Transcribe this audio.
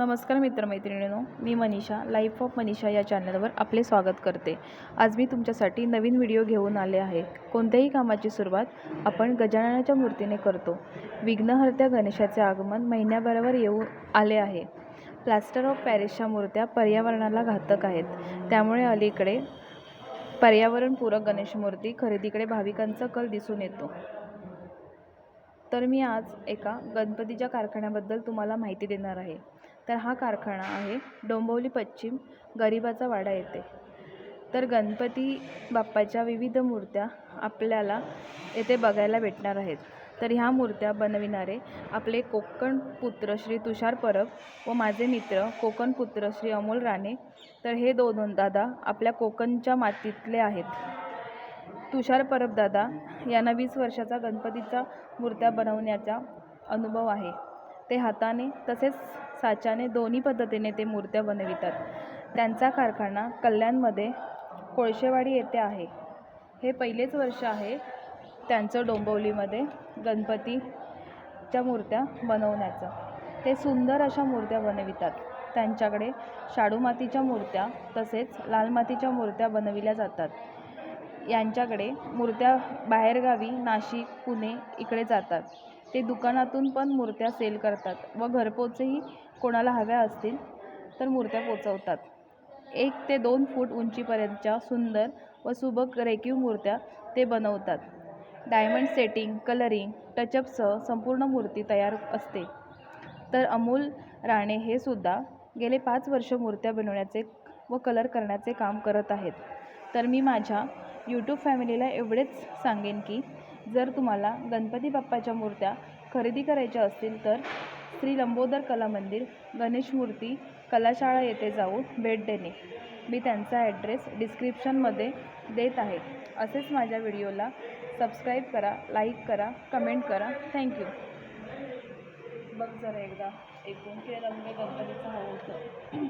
नमस्कार मित्रमैत्रिणींनो मी मनीषा लाईफ ऑफ मनीषा या चॅनलवर आपले स्वागत करते. आज मी तुमच्यासाठी नवीन व्हिडिओ घेऊन आले आहे. कोणत्याही कामाची सुरुवात आपण गजाननाच्या मूर्तीने करतो. विघ्नहर्त्या गणेशाचे आगमन महिन्याभरावर येऊ आले आहे. प्लास्टर ऑफ पॅरिसच्या मूर्त्या पर्यावरणाला घातक आहेत. त्यामुळे अलीकडे पर्यावरणपूरक गणेश मूर्ती खरेदीकडे भाविकांचा कल दिसून येतो. तर मी आज एका गणपतीच्या कारखान्याबद्दल तुम्हाला माहिती देणार आहे. तर हा कारखाना आहे. डोंबिवली पश्चिम गरिबाचा वाडा येथे. तर गणपती बाप्पाच्या विविध मूर्त्या आपल्याला येथे बघायला भेटणार आहेत. तर ह्या मूर्त्या बनविणारे आपले कोकण पुत्र श्री तुषार परब व माझे मित्र कोकण पुत्र श्री अमोल राणे. तर हे दोन दादा आपल्या कोकणच्या मातीतले आहेत. तुषार परब दादा यांना वीस वर्षाचा गणपतीचा मूर्त्या बनवण्याचा अनुभव आहे. ते हाताने तसेच साच्याने दोन्ही पद्धतीने ते मूर्त्या बनवितात. त्यांचा कारखाना कल्याणमध्ये कोळशेवाडी येथे आहे. हे पहिलेच वर्ष आहे त्यांचं डोंबिवलीमध्ये गणपतीच्या मूर्त्या बनवण्याचं. ते सुंदर अशा मूर्त्या बनवितात. त्यांच्याकडे शाडू मातीच्या मूर्त्या तसेच लाल मातीच्या मूर्त्या बनविल्या जातात. यांच्याकडे मूर्त्या बाहेरगावी नाशिक पुणे इकडे जातात. ते दुकानातून पण मूर्त्या सेल करतात व घरपोचही कोणाला हव्या असतील तर मूर्त्या पोचवतात. एक ते दोन फूट उंचीपर्यंतच्या सुंदर व सुबक रेखीव मूर्त्या ते बनवतात. डायमंड सेटिंग कलरिंग टचअपसह संपूर्ण मूर्ती तयार असते. तर अमोल राणे हे सुद्धा गेले पाच वर्ष मूर्त्या बनवण्याचे व कलर करण्याचे काम करत आहेत. तर मी माझ्या यूट्यूब फॅमिलीला एवढेच सांगेन की जर तुम्हाला गणपती बाप्पाच्या मूर्त्या खरेदी करायच्या असतील तर श्री लंबोदर कला मंदिर गणेश मूर्ती कलाशाळा येथे जाऊन भेट देणे. मी त्यांचा ॲड्रेस डिस्क्रिप्शनमध्ये देत आहे. असेच माझ्या व्हिडिओला सबस्क्राईब करा लाईक करा कमेंट करा. थँक्यू बघ जरा एकदा. एकूण की रंग म्हणजे गणपतीचं हवं होतं.